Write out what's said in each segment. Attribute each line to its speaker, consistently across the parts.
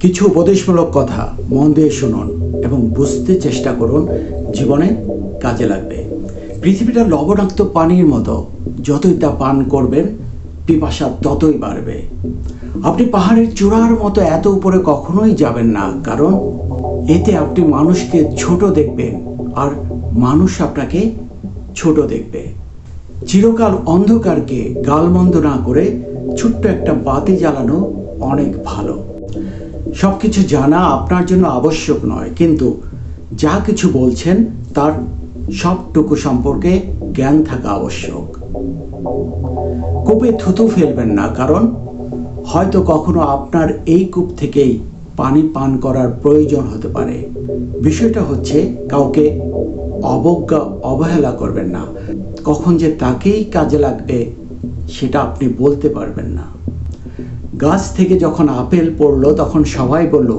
Speaker 1: কিছু উপদেশমূলক কথা মন দিয়ে শুনুন এবং বুঝতে চেষ্টা করুন, জীবনে কাজে লাগবে। পৃথিবীটা লবণাক্ত পানির মতো, যতই তা পান করবেন, পিপাসা ততই বাড়বে। আপনি পাহাড়ের চূড়ার মতো এত উপরে কখনোই যাবেন না, কারণ এতে আপনি মানুষকে ছোট দেখবেন আর মানুষ আপনাকে ছোট দেখবে। চিরকাল অন্ধকারকে গালমন্দ না করে ছোট্ট একটা বাতি জ্বালানো অনেক ভালো। সব কিছু জানা আপনার জন্য আবশ্যক নয়, কিন্তু যা কিছু বলছেন তার সবটুকু সম্পর্কে জ্ঞান থাকা আবশ্যক। কূপে থুতু ফেলবেন না, কারণ হয়তো কখনো আপনার এই কূপ থেকেই পানি পান করার প্রয়োজন হতে পারে। বিষয়টা হচ্ছে, কাউকে অবজ্ঞা, অবহেলা করবেন না। কখন যে তাকেই কাজে লাগবে, সেটা আপনি বলতে পারবেন না। গাছ থেকে যখন আপেল পড়ল, তখন সবাই বলল,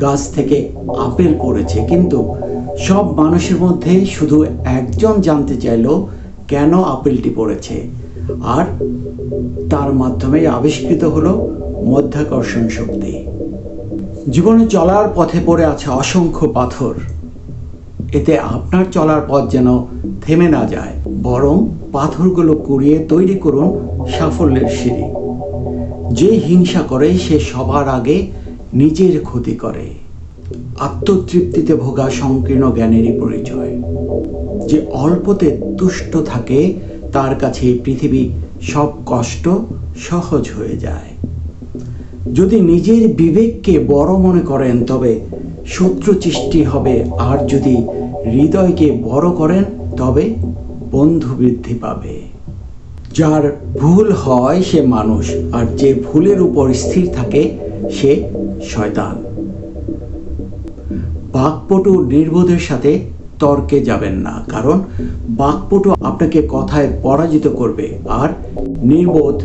Speaker 1: গাছ থেকে আপেল পড়েছে। কিন্তু সব মানুষের মধ্যে শুধু একজন জানতে চাইলো, কেন আপেলটি পড়েছে? আর তার মাধ্যমে আবিষ্কৃত হলো মধ্যাকর্ষণ শক্তি। জীবনে চলার পথে পড়ে আছে অসংখ্য পাথর। এতে আপনার চলার পথ যেন থেমে না যায়। বরং পাথরগুলো কুড়িয়ে তৈরি করুন সাফল্যের সিঁড়ি। যে হিংসা করে, সে সবার আগে নিজের ক্ষতি করে। আত্মতৃপ্তিতে ভোগা সংকীর্ণ জ্ঞানেরই পরিচয়। যে অল্পতে তুষ্ট থাকে, তার কাছে পৃথিবী সব কষ্ট সহজ হয়ে যায়। যদি নিজের বিবেককে বড় মনে করেন, তবে শত্রু সৃষ্টি হবে। আর যদি হৃদয়কে বড় করেন, তবে বন্ধু বৃদ্ধি পাবে। যার ভুল হয় সে মানুষ, আর যে ভুলের উপর স্থির থাকে সে শয়তান। বাকপটু নির্বোধের সাথে তর্কে যাবেন না, কারণ বাকপটু আপনাকে কথায় পরাজিত করবে, আর নির্বোধ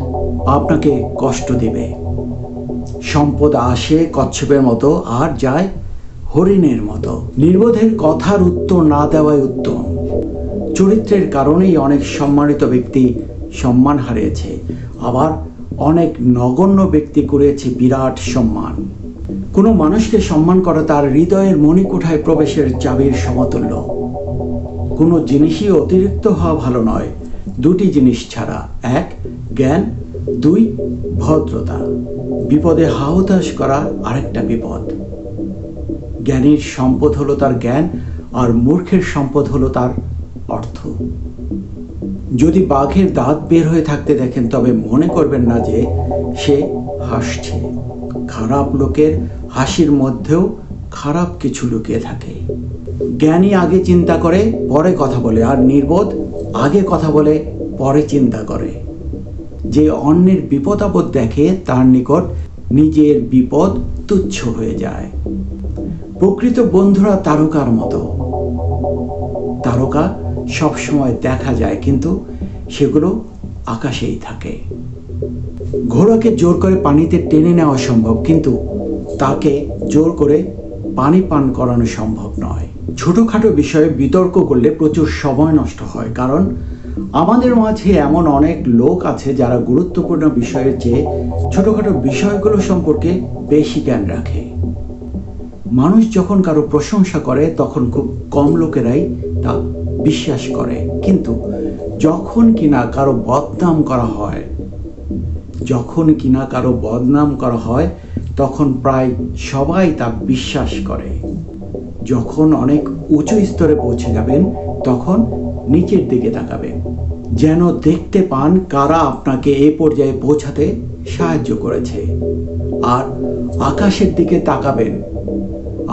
Speaker 1: আপনাকে কষ্ট দেবে। সম্পদ আসে কচ্ছপের মতো, আর যায় হরিণের মতো। নির্বোধের কথার উত্তর না দেওয়াই উত্তম। চরিত্রের কারণেই অনেক সম্মানিত ব্যক্তি সম্মান হারিয়েছে। আবার অনেক নগণ্য ব্যক্তি করেছে বিরাট সম্মান। কোনো মানুষকে সম্মান করা তার হৃদয়ের মণিকোঠায় প্রবেশের চাবির সমতুল্য। কোনো জিনিসই অতিরিক্ত হওয়া ভালো নয়। দুটি জিনিস ছাড়া, এক, জ্ঞান, দুই, ভদ্রতা। বিপদে হাহতাশ করা আরেকটা বিপদ। জ্ঞানীর সম্পদ হলো তার জ্ঞান আর মূর্খের সম্পদ হলো তার অর্থ। যদি বাঘের দাঁত বের হয়ে থাকতে দেখেন, তবে মনে করবেন না যে সে হাসছে। খারাপ লোকের হাসির মধ্যেও খারাপ কিছু লুকিয়ে থাকে। জ্ঞানী আগে চিন্তা করে, পরে কথা বলে, আর নির্বোধ আগে কথা বলে, পরে চিন্তা করে। যে অন্যের বিপদ আপদ দেখে, তার নিকট নিজের বিপদ তুচ্ছ হয়ে যায়। প্রকৃত বন্ধুরা তারকার মতো। তারকা সবসময় দেখা যায়, কিন্তু সেগুলো আকাশেই থাকে। ঘোড়াকে জোর করে পানিতে টেনে নেওয়া সম্ভব, কিন্তু তাকে জোর করে পানি পান করানো সম্ভব নয়। ছোটোখাটো বিষয়ে বিতর্ক করলে প্রচুর সময় নষ্ট হয়, কারণ আমাদের মাঝে এমন অনেক লোক আছে যারা গুরুত্বপূর্ণ বিষয়ের চেয়ে ছোটোখাটো বিষয়গুলো সম্পর্কে বেশি জ্ঞান রাখে। মানুষ যখন কারও প্রশংসা করে, তখন খুব কম লোকেরাই তা বিশ্বাস করে। কিন্তু যখন কিনা কারও বদনাম করা হয়, যখন কিনা কারও বদনাম করা হয়, তখন প্রায় সবাই তা বিশ্বাস করে। যখন অনেক উঁচু স্তরে পৌঁছে যাবেন, তখন নিচের দিকে তাকাবেন। যেন দেখতে পান কারা আপনাকে এ পর্যায়ে পৌঁছাতে সাহায্য করেছে। আর আকাশের দিকে তাকাবেন।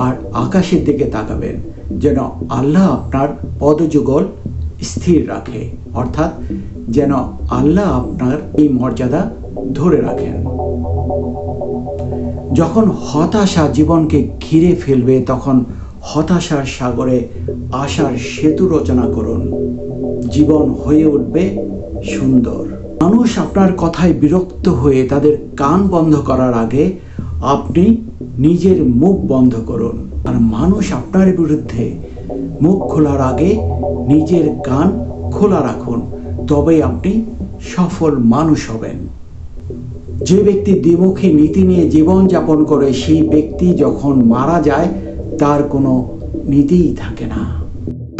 Speaker 1: আর আকাশের দিকে তাকাবেন, যেন আল্লাহ আপনার পদযুগল স্থির রাখে, অর্থাৎ যেন আল্লাহ আপনার এই মর্যাদা ধরে রাখেন। যখন হতাশা জীবনকে ঘিরে ফেলবে, তখন হতাশার সাগরে আশার সেতু রচনা করুন। জীবন হয়ে উঠবে সুন্দর। মানুষ আপনার কথায় বিরক্ত হয়ে তাদের কান বন্ধ করার আগে আপনি নিজের মুখ বন্ধ করুন। আর মানুষ আপনার বিরুদ্ধে মুখ খোলার আগে নিজের কান খোলা রাখুন। তবেই আপনি সফল মানুষ হবেন। যে ব্যক্তি দ্বিমুখী নীতি নিয়ে জীবন যাপন করে, সেই ব্যক্তি যখন মারা যায়, তার কোনো নীতিই থাকে না।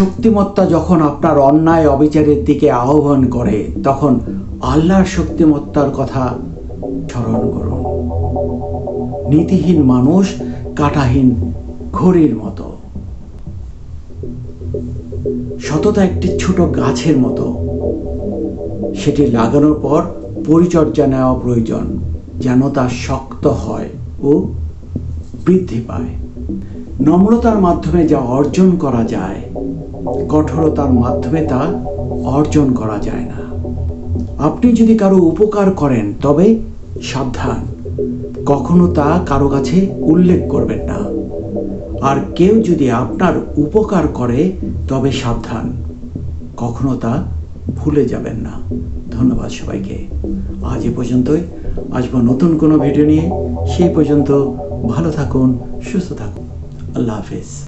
Speaker 1: শক্তিমত্তা যখন আপনার অন্যায় অবিচারের দিকে আহ্বান করে, তখন আল্লাহর শক্তিমত্তার কথা স্মরণ করুন। নীতিহীন মানুষ কাটাহীন ঘড়ির মতো। সততা একটি ছোট গাছের মতো। সেটি লাগানোর পর পরিচর্যা নেওয়া প্রয়োজন, যেন তা শক্ত হয় ও বৃদ্ধি পায়। নম্রতার মাধ্যমে যা অর্জন করা যায়, কঠোরতার মাধ্যমে তা অর্জন করা যায় না। আপনি যদি কারও উপকার করেন, তবে সাবধান। কখনো তা কারও কাছে উল্লেখ করবেন না। আর কেউ যদি আপনার উপকার করে, তবে সাবধান, কখনো তা ভুলে যাবেন না। ধন্যবাদ সবাইকে। আজ এ পর্যন্তই। আসব নতুন কোনো ভিডিও নিয়ে। সেই পর্যন্ত ভালো থাকুন, সুস্থ থাকুন। আল্লাহ হাফিজ।